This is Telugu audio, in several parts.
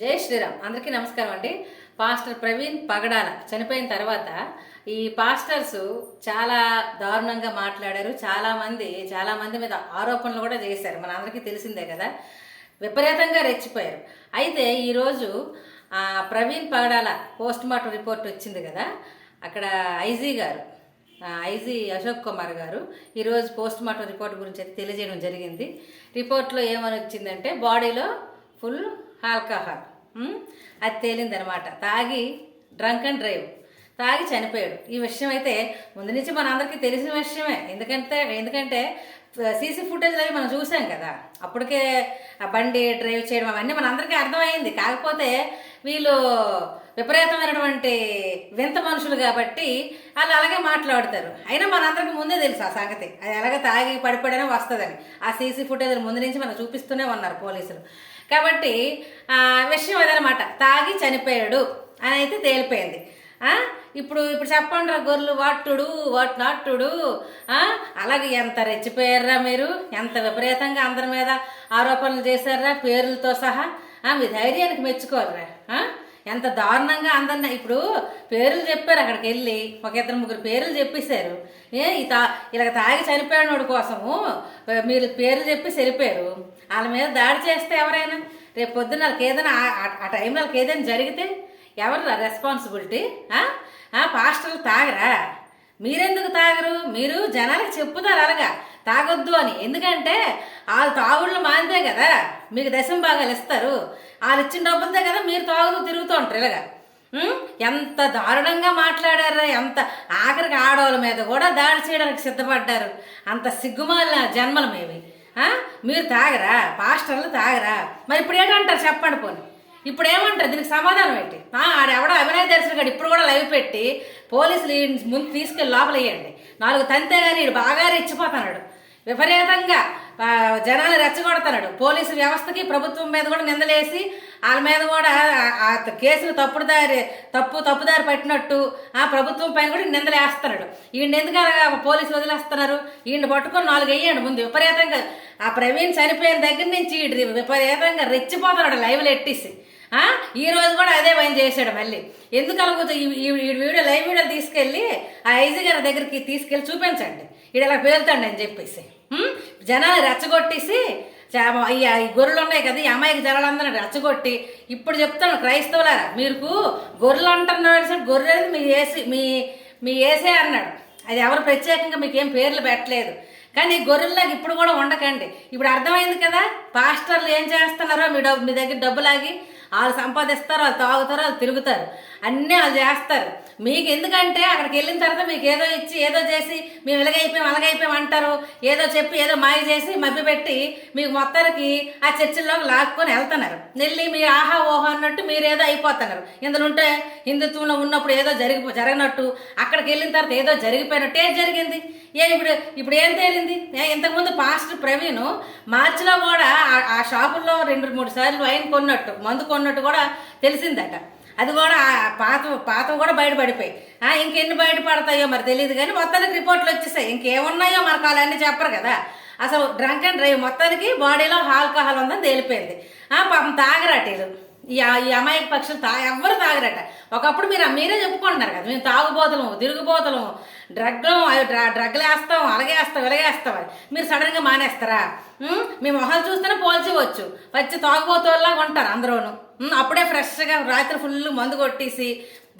జై శ్రీరామ్. అందరికీ నమస్కారం అండి. పాస్టర్ ప్రవీణ్ పగడాల చనిపోయిన తర్వాత ఈ పాస్టర్స్ చాలా దారుణంగా మాట్లాడారు. చాలామంది చాలామంది మీద ఆరోపణలు కూడా చేశారు. మన అందరికీ తెలిసిందే కదా. విపరీతంగా రెచ్చిపోయారు. అయితే ఈరోజు Praveen Pagadala post mortem report వచ్చింది కదా. అక్కడ ఐజీ గారు ఐజీ అశోక్ కుమార్ గారు ఈరోజు పోస్ట్ మార్టం రిపోర్ట్ గురించి అయితే తెలియజేయడం జరిగింది. రిపోర్ట్లో ఏమని వచ్చిందంటే బాడీలో ఫుల్ ఆల్కహాల్. అది తేలిందనమాట. తాగి డ్రంక్ అండ్ డ్రైవ్. తాగి చనిపోయాడు. ఈ విషయం అయితే ముందు నుంచి మన అందరికీ తెలిసిన విషయమే. ఎందుకంటే ఎందుకంటే సీసీ ఫుటేజ్ అవి మనం చూసాం కదా. అప్పటికే ఆ బండి డ్రైవ్ చేయడం అవన్నీ మనందరికీ అర్థమైంది. కాకపోతే వీళ్ళు విపరీతమైనటువంటి వింత మనుషులు కాబట్టి వాళ్ళు అలాగే మాట్లాడతారు. అయినా మనందరికి ముందే తెలుసు ఆ సంగతి. అది ఎలాగ తాగి పడిపడినా వస్తుందని. ఆ సీసీ ఫుటేజ్ ముందు నుంచి మనకు చూపిస్తూనే ఉన్నారు పోలీసులు. కాబట్టి ఆ విషయం అదనమాట. తాగి చనిపోయాడు అని అయితే తేలిపోయింది. ఇప్పుడు ఇప్పుడు చెప్పండి రా గొర్రెలు వాట్టుడు వాట్ నాటుడు అలాగే ఎంత రెచ్చిపోయారా మీరు? ఎంత విపరీతంగా అందరి మీద ఆరోపణలు చేశారా పేర్లతో సహా? మీ ధైర్యానికి మెచ్చుకోరా ఎంత దారుణంగా అందన్న ఇప్పుడు పేర్లు చెప్పారు అక్కడికి వెళ్ళి. ఒక ఇద్దరు ముగ్గురు పేర్లు చెప్పేశారు. ఏ తా ఇలా తాగి చనిపోయిన కోసము మీరు పేర్లు చెప్పి వెళ్ళిపోయారు. వాళ్ళ మీద దాడి చేస్తే ఎవరైనా? రేపు పొద్దున్న వాళ్ళకి ఏదైనా ఆ- ఆ- ఆ టైంలో వాళ్ళకి ఏదైనా జరిగితే ఎవరు రెస్పాన్సిబిలిటీ పాస్టర్లు తాగరా? మీరెందుకు తాగరు? మీరు జనాలకు చెప్పుతారు అలాగా. తాగొద్దు అని. ఎందుకంటే వాళ్ళు తాగుళ్ళు మాందే కదా. మీకు దశం భాగాలు ఇస్తారు వాళ్ళు ఇచ్చిన డబ్బులతో కదా మీరు తాగుతూ తిరుగుతూ ఉంటారు ఇలాగా? ఎంత దారుణంగా మాట్లాడారా ఎంత ఆఖరికి ఆడవాళ్ళ మీద కూడా దాడి చేయడానికి సిద్ధపడ్డారు. అంత సిగ్గుమాలిన జన్మలు మేవి మీరు తాగరా పాస్టర్లు తాగరా? మరి ఇప్పుడు ఏంటంటారు చెప్పండి పోనీ. ఇప్పుడు ఏమంటారు? దీనికి సమాధానం ఏంటి? ఆడెవడో అభినయ దర్శన్ గారు ఇప్పుడు కూడా లైవ్ పెట్టి పోలీసులు ముందు తీసుకెళ్ళి లోపల వేయండి నాలుగు తంతే కానీ బాగా రెచ్చిపోతున్నాడు. విపరీతంగా జనాలు రెచ్చగొడతాడు పోలీసు వ్యవస్థకి ప్రభుత్వం మీద కూడా నిందలేసి వాళ్ళ మీద కూడా ఆ- కేసులు తప్పుడు దారి తప్పు తప్పుదారి పట్టినట్టు ఆ ప్రభుత్వం పైన కూడా నిందలేస్తున్నాడు. ఈయన ఎందుకు పోలీసులు వదిలేస్తున్నారు? ఈయన పట్టుకొని నాలుగు వేయండి ముందు విపరీతంగా ఆ ప్రవీణ్ చనిపోయిన దగ్గర నుంచి విపరీతంగా రెచ్చిపోతున్నాడు లైవ్లు ఎట్టేసి. ఈ రోజు కూడా అదే పని చేశాడు మళ్ళీ. ఎందుకు అలాగో ఈ వీడియో లైవ్ వీడియోలు తీసుకెళ్ళి ఆ ఐజీ గారి దగ్గరికి తీసుకెళ్ళి చూపించండి. ఇది అలా పేలుతాండి అని చెప్పేసి. జనాలు రెచ్చగొట్టేసి ఈ గొర్రెలు ఉన్నాయి కదా ఈ అమ్మాయికి జనాలందరూ రెచ్చగొట్టి ఇప్పుడు చెప్తాను క్రైస్తవులారా మీకు గొర్రెలు అంటున్నారు గొర్రెలు మీ ఏసీ మీ మీ ఏసే అన్నాడు. అది ఎవరు ప్రత్యేకంగా మీకు ఏం పేర్లు పెట్టలేదు. కానీ గొర్రెల్లాగా ఇప్పుడు కూడా ఉండకండి. ఇప్పుడు అర్థమైంది కదా పాస్టర్లు ఏం చేస్తున్నారో మీ డబ్బు మీ దగ్గర డబ్బులాగి వాళ్ళు సంపాదిస్తారు వాళ్ళు తాగుతారు వాళ్ళు తిరుగుతారు. అన్నీ వాళ్ళు చేస్తారు. మీకు ఎందుకంటే అక్కడికి వెళ్ళిన తర్వాత మీకు ఏదో ఇచ్చి ఏదో చేసి మేము ఇలాగైపోయాం అలాగైపోయాం అంటారు. ఏదో చెప్పి ఏదో మాయ చేసి మభ్యపెట్టి మీకు మొత్తానికి ఆ చర్చిల్లోకి లాక్కొని వెళ్తున్నారు. వెళ్ళి మీ ఆహా ఓహో అన్నట్టు మీరు ఏదో అయిపోతున్నారు. ఇందులో ఉంటే హిందుత్వంలో ఉన్నప్పుడు ఏదో జరిగి జరగనట్టు అక్కడికి వెళ్ళిన తర్వాత ఏదో జరిగిపోయినట్టు ఏం జరిగింది. ఏ ఇప్పుడు ఇప్పుడు ఏం తేలింది? ఏ, ఇంతకుముందు పాస్టర్ ప్రవీణ్ మార్చిలో కూడా ఆ- ఆ షాపుల్లో రెండు మూడు సార్లు వైన్ కొన్నట్టు మందు కొన్నట్టు కూడా తెలిసిందట. అది కూడా పాత పాత కూడా బయటపడిపోయి ఇంకెన్ని బయటపడతాయో మరి తెలియదు కానీ మొత్తానికి రిపోర్ట్లు వచ్చేసాయి. ఇంకేమున్నాయో మనకు వాళ్ళన్నీ చెప్పరు కదా. అసలు డ్రంక్ అండ్ డ్రైవ్ మొత్తానికి బాడీలో ఆల్కహాల్ ఉందని తేలిపోయింది. పాపం తాగరాటీలు ఈ ఈ అమాయక పక్షులు తా ఎవ్వరు తాగరట. ఒకప్పుడు మీరు మీరే చెప్పుకుంటున్నారు కదా. మేము తాగుబోతలము తిరుగుబోతలము డ్రగ్లు అవి డ్రగ్లు వేస్తాం అలాగే వేస్తాం ఇలాగే వేస్తాం అని. మీరు సడన్గా మానేస్తారా? మీ మొహాలు చూస్తేనే పోల్చవచ్చు. పచ్చి తాగుబోతుల్లాగా ఉంటారు అందరూను. అప్పుడే ఫ్రెష్గా రాత్రి ఫుల్ మందు కొట్టేసి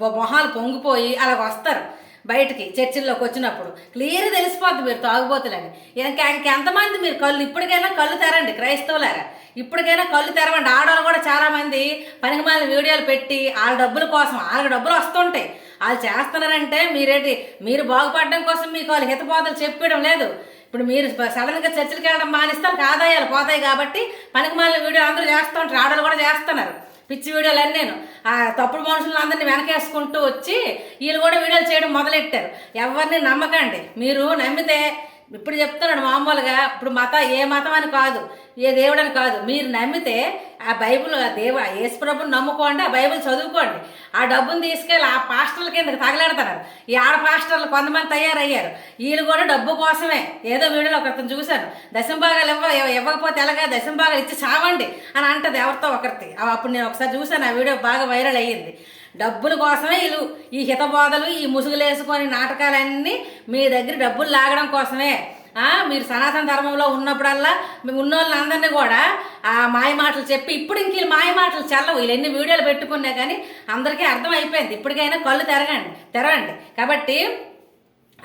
మొహాలు పొంగిపోయి అలా వస్తారు బయటికి చర్చిల్లోకి వచ్చినప్పుడు. క్లియర్ తెలిసిపోద్ది మీరు తాగుబోతులని. ఇంకా ఇంకెంతమంది మీరు కళ్ళు ఇప్పటికైనా కళ్ళు తెరండి క్రైస్తవులారా. ఇప్పటికైనా కళ్ళు తెరవండి. ఆడవాళ్ళు కూడా చాలామంది పనికిమాలిన వీడియోలు పెట్టి వాళ్ళ డబ్బుల కోసం వాళ్ళకి డబ్బులు వస్తుంటాయి. వాళ్ళు చేస్తున్నారంటే మీరేంటి? మీరు బాగుపడడం కోసం మీకు వాళ్ళు హితబోధలు చెప్పడం లేదు. ఇప్పుడు మీరు సడన్గా చర్చిలకి వెళ్ళడం మానేస్తే ఆదాయాలు పోతాయి కాబట్టి పనికిమాలిన వీడియో అందరూ చేస్తుంటారు ఆడవాళ్ళు కూడా చేస్తున్నారు. పిచ్చి వీడియోలు అన్నీ ఆ తప్పుడు మనుషులను అందరినీ వెనకేసుకుంటూ వచ్చి వీళ్ళు కూడా వీడియోలు చేయడం మొదలెట్టారు. ఎవరిని నమ్మకండి. మీరు నమ్మితే ఇప్పుడు చెప్తున్నాడు మామూలుగా ఇప్పుడు మతం ఏ మతం అని కాదు ఏ దేవుడు అని కాదు. మీరు నమ్మితే ఆ బైబుల్ ఆ దేవ యేసుప్రభుని నమ్ముకోండి ఆ బైబిల్ చదువుకోండి. ఆ డబ్బుని తీసుకెళ్ళి ఆ పాస్టర్ల కిందకి తగలెడతారు. ఈ ఆడ పాస్టర్లు కొంతమంది తయారయ్యారు. వీళ్ళు కూడా డబ్బు కోసమే. ఏదో వీడియోలో ఒకరితో చూశాను. దశంభాగాలు ఇవ్వ ఇవ్వకపోతే ఎలాగా దశంభాగాలు ఇచ్చి చావండి అని అంటది ఎవరితో ఒకరిది. అప్పుడు నేను ఒకసారి చూశాను ఆ వీడియో బాగా వైరల్ అయ్యింది. డబ్బుల కోసమే వీళ్ళు ఈ హితబోధలు ఈ ముసుగులేసుకొని నాటకాలన్నీ మీ దగ్గర డబ్బులు లాగడం కోసమే. మీరు సనాతన ధర్మంలో ఉన్నప్పుడల్లా మీ ఉన్నోళ్ళందరినీ కూడా ఆ మాయ మాటలు చెప్పి ఇప్పుడు ఇంక మాయ మాటలు చల్లవు. వీళ్ళు ఎన్ని వీడియోలు పెట్టుకున్నా కానీ అందరికీ అర్థం అయిపోయింది. ఇప్పటికైనా కళ్ళు తెరగండి తెరవండి. కాబట్టి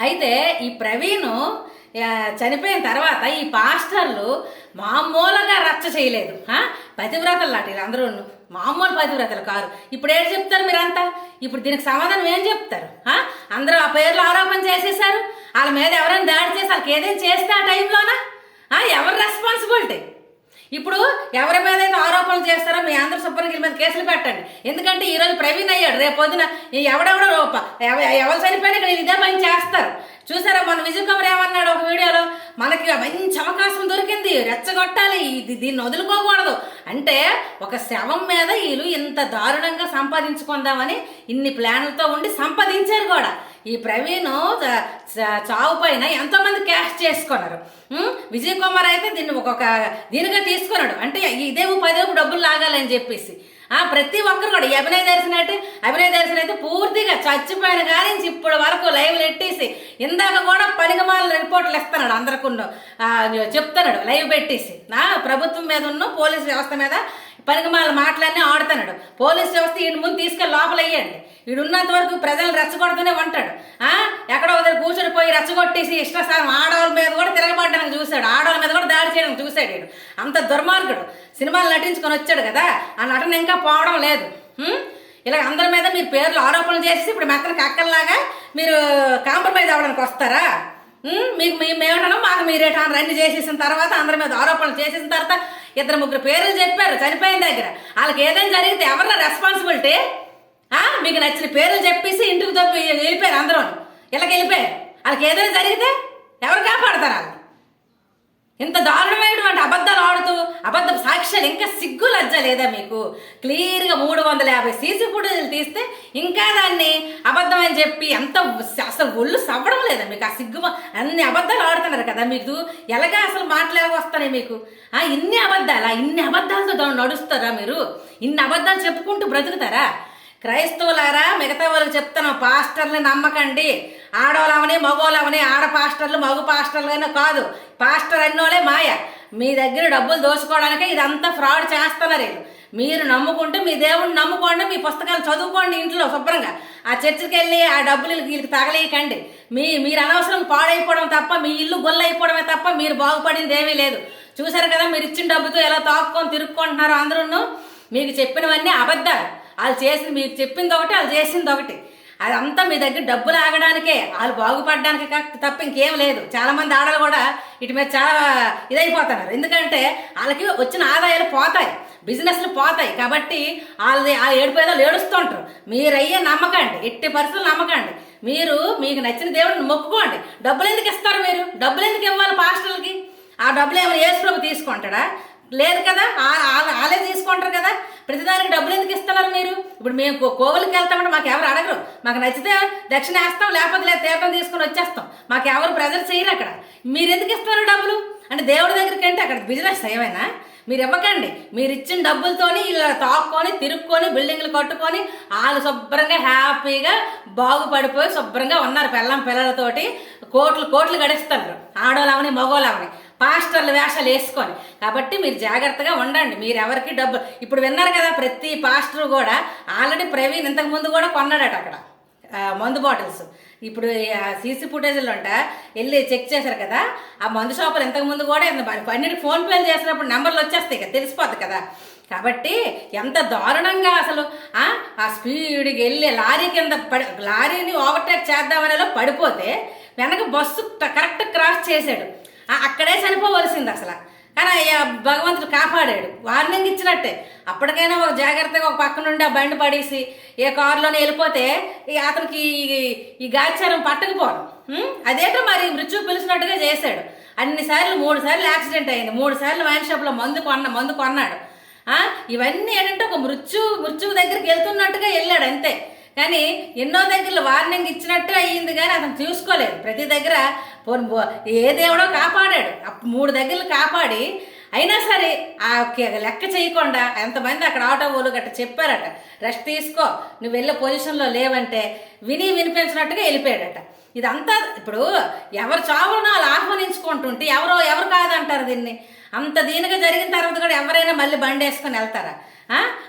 అయితే ఈ ప్రవీణ్ చనిపోయిన తర్వాత ఈ పాస్టర్లు మామూలుగా రచ్చ చేయలేదు. పతివ్రతలు లాంటి వీళ్ళందరూ మామూలు పతివ్రతలు కారు. ఇప్పుడు ఏం చెప్తారు మీరంతా? ఇప్పుడు దీనికి సమాధానం ఏం చెప్తారు? అందరూ ఆ పేర్లు ఆరోపణ చేసేసారు వాళ్ళ మీద ఎవరైనా దాడి చేసి వాళ్ళకి ఏదైనా చేస్తే ఆ టైంలోనా? ఎవరి ఎవరు రెస్పాన్సిబిలిటీ? ఇప్పుడు ఎవరి మీద అయితే ఆరోపణలు చేస్తారో మీ అందరు సుబ్బరికి మీద కేసులు పెట్టండి. ఎందుకంటే ఈరోజు ప్రవీణ్ అయ్యాడు రేపు పొద్దున ఎవడెవడో రూప ఎవరు చనిపోయినా ఇక్కడ ఇదే పని చేస్తారు. చూసారా మన విజయ్ కుమార్ ఏమన్నాడు ఒక వీడియోలో? మనకి మంచి అవకాశం దొరికింది రెచ్చగొట్టాలి ఇది దీన్ని వదులుకోకూడదు. అంటే ఒక శవం మీద వీళ్ళు ఇంత దారుణంగా సంపాదించుకుందామని ఇన్ని ప్లాన్లతో ఉండి సంపాదించారు కూడా. ఈ ప్రవీణ్ చావు పైన ఎంతోమంది క్యాష్ చేసుకున్నారు. విజయ్ కుమార్ అయితే దీన్ని ఒక్కొక్క దీనిగా తీసుకున్నాడు. అంటే ఇదే పదేపు డబ్బులు లాగాలని చెప్పేసి. ఆ ప్రతి ఒక్కరు కూడా ఈ అభినయ దర్శనం అయితే అభినయ దర్శనం అయితే పూర్తిగా చచ్చిపోయిన కానీ ఇప్పుడు వరకు లైవ్లు ఎట్టేసి ఇందాక కూడా పనికిమాల రిపోర్ట్లు ఇస్తున్నాడు అందరికి చెప్తున్నాడు లైవ్ పెట్టేసి. ప్రభుత్వం మీద ఉన్న పోలీస్ వ్యవస్థ మీద పనికిమాల మాటలన్నీ ఆడుతున్నాడు. పోలీస్ వ్యవస్థ ఈయన ముందు తీసుకెళ్ళి లోపలయ్యండి వీడున్నంత వరకు ప్రజలు రెచ్చగొడుతూనే ఉంటాడు. ఎక్కడో ఒక దగ్గర కూర్చొని పోయి రెచ్చగొట్టేసి ఇష్టసారం ఆడవాళ్ళ మీద కూడా తిరగబడ్డానికి చూశాడు. ఆడవాళ్ళ మీద కూడా దాడి చేయడానికి చూశాడు వీడు అంత దుర్మార్గుడు. సినిమాలు నటించుకొని వచ్చాడు కదా. ఆ నటన ఇంకా పోవడం లేదు. ఇలా అందరి మీద మీరు పేర్లు ఆరోపణలు చేసి ఇప్పుడు మెత్తనికి అక్కల్లాగా మీరు కాంప్రమైజ్ అవ్వడానికి వస్తారా? మీకు మేము మేమేమన్నా మాకు మీరేటా రన్ని చేసేసిన తర్వాత అందరి మీద ఆరోపణలు చేసేసిన తర్వాత ఇద్దరు ముగ్గురు పేర్లు చెప్పారు చనిపోయిన దగ్గర. వాళ్ళకి ఏదైనా జరిగితే ఎవరిన రెస్పాన్సిబిలిటీ మీకు నచ్చిన పేర్లు చెప్పేసి ఇంటికి తప్పి వెళ్ళిపోయారు అందరూ. ఇలాగ వెళ్ళిపోయారు. వాళ్ళకి ఏదైనా జరిగితే ఎవరు కాపాడతారు వాళ్ళు ఇంత దారుణమైనటువంటి అబద్ధాలు ఆడుతూ అబద్ధం సాక్ష్యాలు ఇంకా సిగ్గు లజ్జ లేదా మీకు? క్లియర్గా మూడు వందల యాభై సీసీ ఫుటేజీలు తీస్తే ఇంకా దాన్ని అబద్ధం అని చెప్పి ఎంత అసలు ఒళ్ళు సవ్వడం లేదా మీకు? ఆ సిగ్గు అన్ని అబద్ధాలు ఆడుతున్నారు కదా మీకు ఎలాగా అసలు మాట్లాడ వస్తాయి మీకు? ఆ ఇన్ని అబద్ధాలా ఇన్ని అబద్ధాలతో నడుస్తారా మీరు? ఇన్ని అబద్ధాలు చెప్పుకుంటూ బ్రతుకుతారా? క్రైస్తవులారా మిగతా వాళ్ళకి చెప్తాను పాస్టర్ని నమ్మకండి. ఆడవాళ్ళమని మగవాళ్ళమని ఆడ పాస్టర్లు మగ పాస్టర్లు కాదు. పాస్టర్ అన్నోళ్ళే మాయ. మీ దగ్గర డబ్బులు దోచుకోవడానికే ఇదంతా ఫ్రాడ్ చేస్తున్నారు వీళ్ళు. మీరు నమ్ముకుంటే మీ దేవుడిని నమ్ముకోండి మీ పుస్తకాలు చదువుకోండి ఇంట్లో శుభ్రంగా. ఆ చర్చికి వెళ్ళి ఆ డబ్బులు వీళ్ళకి తగలేయకండి. మీ మీరు అనవసరం పాడైపోవడం తప్ప మీ ఇల్లు గొల్లైపోవడమే తప్ప మీరు బాగుపడింది ఏమీ లేదు. చూసారు కదా మీరు ఇచ్చిన డబ్బుతో ఎలా తాక్కొని తిరుక్కుంటున్నారో అందరూ మీకు చెప్పినవన్నీ అబద్ధాలు. వాళ్ళు చేసింది మీకు చెప్పింది ఒకటి వాళ్ళు చేసింది ఒకటి. అదంతా మీ దగ్గర డబ్బులు ఆగడానికే వాళ్ళు బాగుపడడానికి తప్ప ఇంకేం లేదు. చాలామంది ఆడలు కూడా ఇటు మీద చాలా ఇదైపోతున్నారు. ఎందుకంటే వాళ్ళకి వచ్చిన ఆదాయాలు పోతాయి బిజినెస్లు పోతాయి కాబట్టి వాళ్ళది ఆ ఏడుపేదలు ఏడుస్తుంటారు. మీరు అయ్యే నమ్మకండి ఎట్టి పరిస్థితులు నమ్మకండి. మీరు మీకు నచ్చిన దేవుడిని మొక్కుకోండి. డబ్బులు ఎందుకు ఇస్తారు మీరు? డబ్బులు ఎందుకు ఇవ్వాలి పాస్టర్లకి? ఆ డబ్బులు ఏమైనా ఏసు ప్రభు తీసుకుంటాడా? లేదు కదా? ఆ- వాళ్ళే తీసుకుంటారు కదా? ప్రతిదానికి డబ్బులు ఎందుకు ఇస్తున్నారు మీరు? ఇప్పుడు మేము కో- వెళ్తామంటే మాకు ఎవరు అడగరు. మాకు నచ్చితే దక్షిణ వేస్తాం లేకపోతే లేదు తీర్థం తీసుకొని వచ్చేస్తాం. మాకు ఎవరు ప్రజలు చేయరు అక్కడ. మీరు ఎందుకు ఇస్తున్నారు డబ్బులు? అంటే దేవుడి దగ్గరికి అంటే అక్కడ బిజినెస్ ఏమైనా? మీరు ఇవ్వకండి. మీరు ఇచ్చిన డబ్బులతోని ఇలా తాక్కొని తిరుక్కొని బిల్డింగ్లు కట్టుకొని వాళ్ళు శుభ్రంగా హ్యాపీగా బాగుపడిపోయి శుభ్రంగా ఉన్నారు. పిల్లం పిల్లలతోటి కోట్లు కోట్లు గడిస్తారు ఆడోళ్ళవని మగోళ్ళవని పాస్టర్ల వేషాలు వేసుకొని. కాబట్టి మీరు జాగ్రత్తగా ఉండండి. మీరు ఎవరికి డబ్బు ఇప్పుడు విన్నారు కదా ప్రతి పాస్టర్ కూడా ఆల్రెడీ ప్రవీణ్ ఇంతకు ముందు కూడా కొన్నాడట అక్కడ. మందు బాటిల్స్. ఇప్పుడు సీసీ ఫుటేజ్లో అంట వెళ్ళి చెక్ చేశారు కదా ఆ మందు షాపులు ఇంతకు ముందు కూడా పన్నెండు ఫోన్పేలు చేసినప్పుడు నెంబర్లు వచ్చేస్తాయి కదా తెలిసిపోద్ది కదా. కాబట్టి ఎంత దారుణంగా అసలు ఆ స్పీడ్కి వెళ్ళి లారీ కింద పడి లారీని ఓవర్టేక్ చేద్దామనేలో పడిపోతే వెనక బస్సు కరెక్ట్ క్రాస్ చేశాడు. అక్కడే చనిపోవలసింది అసలు. కానీ అయ్యా భగవంతుడు కాపాడాడు. వార్నింగ్ ఇచ్చినట్టే. అప్పటికైనా ఒక జాగ్రత్తగా ఒక పక్క నుండి ఆ బండి పడేసి ఏ కారులోనే వెళ్ళిపోతే ఈ అతనికి ఈ- గాచారం పట్టకపోవడం. అదేంటో మరి మృత్యు పిలిచినట్టుగా చేశాడు. అన్నిసార్లు మూడు సార్లు యాక్సిడెంట్ అయింది. మూడు సార్లు వైన్ షాప్లో మందు కొన్న మందు కొన్నాడు. ఇవన్నీ ఏంటంటే ఒక మృత్యు మృత్యువు దగ్గరికి వెళ్తున్నట్టుగా వెళ్ళాడు అంతే. కానీ ఎన్నో దగ్గరలో వార్నింగ్ ఇచ్చినట్టు అయ్యింది కానీ అతను చూసుకోలేదు. ప్రతి దగ్గర పోనీ బో- ఏ దేవుడో కాపాడాడు. మూడు దగ్గరలు కాపాడి అయినా సరే ఆ లెక్క చేయకుండా ఎంతమంది అక్కడ ఆటో వాళ్ళు గట్ట చెప్పారట రెస్ట్ తీసుకో నువ్వు వెళ్ళే పొజిషన్లో లేవంటే విని వినిపించినట్టుగా వెళ్ళిపోయాడట. ఇదంతా ఇప్పుడు ఎవరు చావులను వాళ్ళు ఆహ్వానించుకుంటుంటే ఎవరో ఎవరు కాదంటారు దీన్ని. అంత దీనిగా జరిగిన తర్వాత కూడా ఎవరైనా మళ్ళీ బండి వేసుకొని వెళ్తారా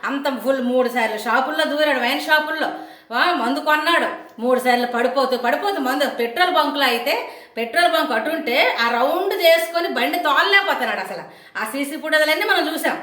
అంత ఫుల్ మూడు సార్లు షాపుల్లో దూరాడు వైన్ షాపుల్లో. మందు కొన్నాడు. మూడు సార్లు పడిపోతూ పడిపోతూ మందు. పెట్రోల్ బంకులో అయితే పెట్రోల్ బంక్ అటుంటే ఆ రౌండ్ చేసుకొని బండి తోలలేకపోతున్నాడు అసలు. ఆ సీసీ ఫుటేజ్లన్నీ మనం చూసాం.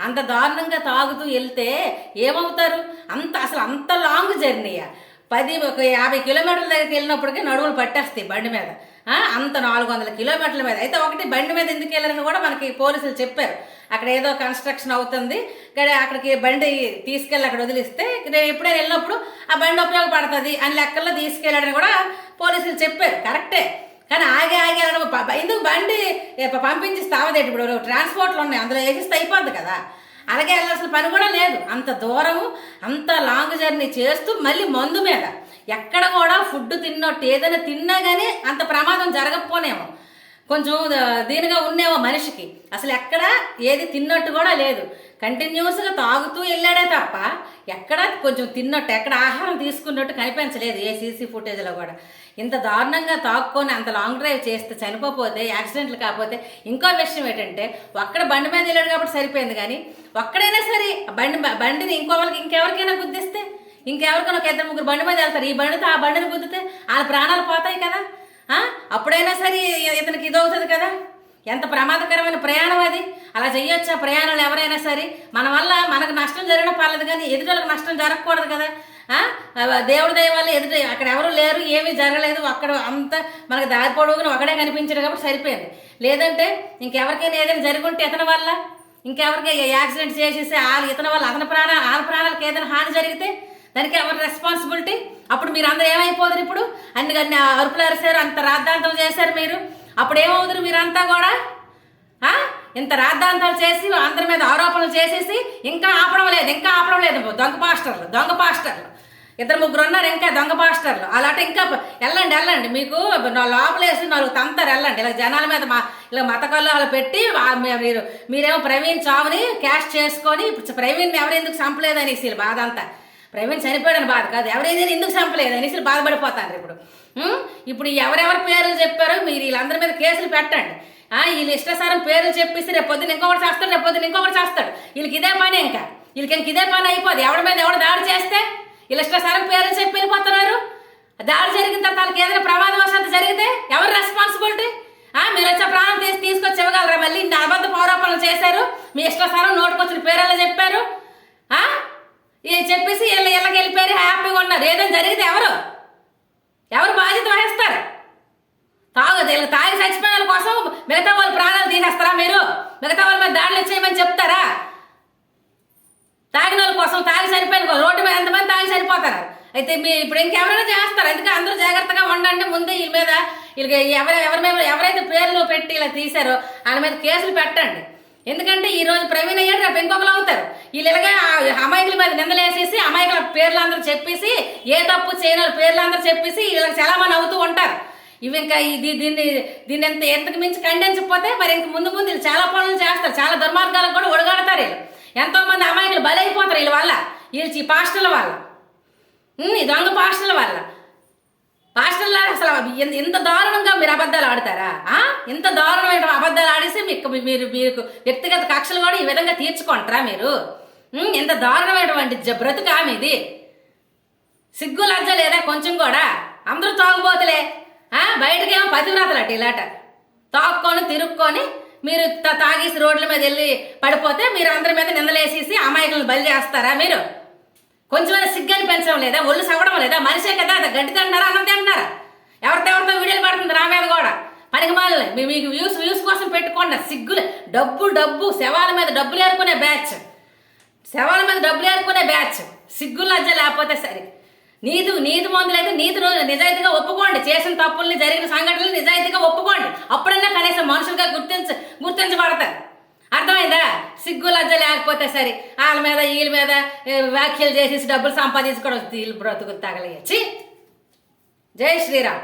అంత దారుణంగా తాగుతూ వెళ్తే ఏమవుతారు? అంత అసలు అంత లాంగ్ జర్నీయా. పది ఒక యాభై కిలోమీటర్ల దగ్గరికి వెళ్ళినప్పటికీ నడువులు పట్టేస్తాయి బండి మీద. అంత నాలుగు వందల కిలోమీటర్ల మీద. అయితే ఒకటి బండి మీద ఎందుకు వెళ్ళారని కూడా మనకి పోలీసులు చెప్పారు. అక్కడ ఏదో కన్స్ట్రక్షన్ అవుతుంది. కానీ అక్కడికి బండి తీసుకెళ్ళి అక్కడ వదిలిస్తే నేను ఎప్పుడైనా వెళ్ళినప్పుడు ఆ బండి ఉపయోగపడుతుంది అని లెక్కల్లో తీసుకెళ్ళాడని కూడా పోలీసులు చెప్పారు. కరెక్టే. కానీ ఆగి ఆగి అనడం ఎందుకు బండి పంపించి స్థావదేటి ఇప్పుడు ట్రాన్స్పోర్ట్లు ఉన్నాయి. అందులో వేసిస్తే అయిపోద్ది కదా. అలాగే వెళ్ళాల్సిన పని కూడా లేదు. అంత దూరము అంత లాంగ్ జర్నీ చేస్తూ మళ్ళీ మందు మీద. ఎక్కడ కూడా ఫుడ్ తిన్నట్టు ఏదైనా తిన్నా కానీ అంత ప్రమాదం జరగకపోనేమో. కొంచెం ద- దీనిగా ఉన్నేమో మనిషికి. అసలు ఎక్కడ ఏది తిన్నట్టు కూడా లేదు. కంటిన్యూస్గా తాగుతూ వెళ్ళాడే తప్ప ఎక్కడ కొంచెం తిన్నట్టు ఎక్కడ ఆహారం తీసుకున్నట్టు కనిపించలేదు ఏ సీసీ ఫుటేజ్లో కూడా. ఇంత దారుణంగా తాక్కుని అంత లాంగ్ డ్రైవ్ చేస్తే చనిపోతే యాక్సిడెంట్లు కాకపోతే ఇంకో విషయం ఏంటంటే ఒక్కడ బండి మీద వెళ్ళాడు కాబట్టి సరిపోయింది కానీ ఒక్కడైనా సరే బండి బండిని ఇంకో వాళ్ళకి ఇంకెవరికైనా గుద్దిస్తే ఇంకెవరికైనా ఒక ఇద్దరు ముగ్గురు బండి మీద వెళ్తారు. ఈ బండితో ఆ బండిని గుద్దితే వాళ్ళ ప్రాణాలు పోతాయి కదా? అప్పుడైనా సరే ఇతనికి ఇదవుతుంది కదా? ఎంత ప్రమాదకరమైన ప్రయాణం అది. అలా చెయ్యొచ్చా ప్రయాణాలు ఎవరైనా సరే. మన వల్ల మనకు నష్టం జరిగిన పర్లేదు కానీ ఎదుటోళ్ళకి నష్టం జరగకూడదు కదా? దేవుడి దయ వల్ల ఎదుట అక్కడ ఎవరు లేరు ఏమీ జరగలేదు. అక్కడ అంత మనకు దారి పొడవుగా ఒకడే కనిపించాడు కాబట్టి సరిపోయింది. లేదంటే ఇంకెవరికైనా ఏదైనా జరుగుంటే ఇతని వల్ల ఇంకెవరికి యాక్సిడెంట్ చేసేసి వాళ్ళు ఇతని వల్ల అతని ప్రాణ వాళ్ళ ప్రాణాలకు ఏదైనా హాని జరిగితే దానికి ఎవరి రెస్పాన్సిబిలిటీ అప్పుడు మీరు అందరూ ఏమైపోదురు ఇప్పుడు? అన్ని అన్ని అరుపులు అరిసారు అంత రాద్ధాంతం చేశారు మీరు. అప్పుడు ఏమవుతురు మీరంతా కూడా? ఇంత రాద్ధాంతాలు చేసి అందరి మీద ఆరోపణలు చేసేసి ఇంకా ఆపడం లేదు ఇంకా ఆపడం లేదు దొంగ పాస్టర్లు దొంగ పాస్టర్లు. ఇద్దరు ముగ్గురు ఉన్నారు ఇంకా దొంగ పాస్టర్లు. అలాంటి ఇంకా వెళ్ళండి వెళ్ళండి. మీకు నా లోపలేసి నాలుగు తంతారు వెళ్ళండి. ఇలా జనాల మీద మా ఇలా మత అలా పెట్టి మీరు మీరేమో ప్రవీణ్ చావుని క్యాష్ చేసుకొని ఇప్పుడు ప్రవీణ్ ఎవరు ఎందుకు చంపలేదని వీళ్ళు బాధ అంతా. ప్రవీణ్ చనిపోయాడని బాధ కాదు. ఎవరైనా ఎందుకు చంపలేదు? అనేసి బాధపడిపోతారు ఇప్పుడు. ఇప్పుడు ఎవరెవరి పేర్లు చెప్పారో మీరు వీళ్ళందరి మీద కేసులు పెట్టండి. వీళ్ళు ఇష్టసారం పేర్లు చెప్పేసి రేపు పొద్దున ఇంకొకటి చేస్తాడు రేపు పొద్దున ఇంకొకటి చేస్తాడు. వీళ్ళకి ఇదే పని ఇంకా. వీళ్ళకి ఇంక ఇదే పని అయిపోదు. ఎవడి మీద ఎవడు దాడి చేస్తే వీళ్ళు ఇష్టసారం పేర్లు చెప్పి వెళ్ళిపోతున్నారు. దాడి జరిగిన తర్వాత వాళ్ళకి ఏదైనా ప్రమాదవశాత్తు జరిగితే ఎవరు రెస్పాన్సిబిలిటీ మీరు వచ్చే ప్రాణం తీసి తీసుకొచ్చి ఇవ్వగలరా మళ్ళీ? ఇన్ని అబద్ధ పౌరాపనలు చేశారు. మీ ఇష్టసారం నోటుకొచ్చిన పేరెలా చెప్పారు ఆ? ఇది చెప్పేసి వీళ్ళ ఇళ్ళకి వెళ్ళిపోయారు హ్యాపీగా ఉన్నారు ఏదైనా జరిగితే ఎవరు ఎవరు బాధ్యత వహిస్తారు తాగు వీళ్ళకి తాగి చచ్చిపోయిన వాళ్ళ కోసం మిగతా వాళ్ళ ప్రాణాలు తీసేస్తారా మీరు మిగతా వాళ్ళ మీద దాడులు చేయమని చెప్తారా? తాగిన వాళ్ళ కోసం తాగి చనిపోయిన రోడ్డు మీద ఎంతమంది తాగి చనిపోతారు? అయితే మీ ఇప్పుడు ఇంకెవరైనా చేస్తారు? అందుకే అందరూ జాగ్రత్తగా ఉండండి ముందే వీళ్ళ మీద వీళ్ళకి ఎవరు ఎవరి మీద ఎవరైతే పేర్లు పెట్టి ఇలా తీశారో వాళ్ళ మీద కేసులు పెట్టండి. ఎందుకంటే ఈ రోజు ప్రవీణ్ అయ్యాడు రేపు ఇంకొకరు అవుతారు. వీళ్ళు ఇలాగా అమాయకుల మీద నిందలేసేసి అమాయకుల పేర్లు అందరూ చెప్పేసి ఏ తప్పు చేయని వాళ్ళ పేర్లు అందరూ చెప్పేసి వీళ్ళకి చలామణి అవుతూ ఉంటారు. ఇవి ఇంకా ఇది దీన్ని దీన్ని ఎంత ఎంతకు మించి ఖండించకపోతే మరి ఇంక ముందు ముందు వీళ్ళు చాలా పనులు చేస్తారు. చాలా దుర్మార్గాలకు కూడా ఒడగడతారు వీళ్ళు. ఎంతో మంది అమాయకులు బలైపోతారు వీళ్ళ వల్ల. వీళ్ళు ఈ పాస్టర్ల వల్ల. ఈ దొంగ పాస్టర్ల వల్ల. పాస్టర్ల అసలు ఇంత దారుణంగా మీరు అబద్ధాలు ఆడతారా? ఇంత దారుణమైన అబద్ధాలు ఆడేసి మీకు మీరు మీకు వ్యక్తిగత కక్షలు కూడా ఈ విధంగా తీర్చుకుంటారా మీరు? ఇంత దారుణమైనటువంటి జ- మీది. సిగ్గు లజ్జ లేదా కొంచెం కూడా. అందరూ తాగుబోతులే. బయటకేమో పతివ్రతలు అటు ఇలాట. తాక్కొని తిరుక్కొని మీరు తాగేసి రోడ్ల మీద వెళ్ళి పడిపోతే మీరు అందరి మీద నిందలేసేసి అమాయకులను బలి చేస్తారా మీరు? కొంచెమైనా సిగ్గని పెంచడం లేదా? ఒళ్ళు సవడం లేదా? మనిషే కదా అది గడ్డి తింటున్నారా అన్నం తింటున్నారా? ఎవరితో ఎవరితో వీడియోలు పడుతుంది నా మీద కూడా? పనికి మాలలే మీకు వ్యూస్ వ్యూస్ కోసం పెట్టుకోండి సిగ్గులు డబ్బు డబ్బు శవాల మీద డబ్బులు ఏరుకునే బ్యాచ్. శవాల మీద డబ్బులు ఏరుకునే బ్యాచ్. సిగ్గులు లజ్జ లేకపోతే సరే. నీతి నీతి మందులైతే నీతి నిజాయితీగా ఒప్పుకోండి. చేసిన తప్పుల్ని జరిగిన సంఘటనలు నిజాయితీగా ఒప్పుకోండి. అప్పుడన్నా కనీసం మనుషులుగా గుర్తించ గుర్తించబడతారు. అర్థమైందా? సిగ్గు లజ్జ లేకపోతే సరే వాళ్ళ మీద వీళ్ళ మీద వ్యాఖ్యలు చేసేసి డబ్బులు సంపాదించుకోవడం వీళ్ళు బ్రతుకు తగలయచ్చి జై శ్రీరామ్.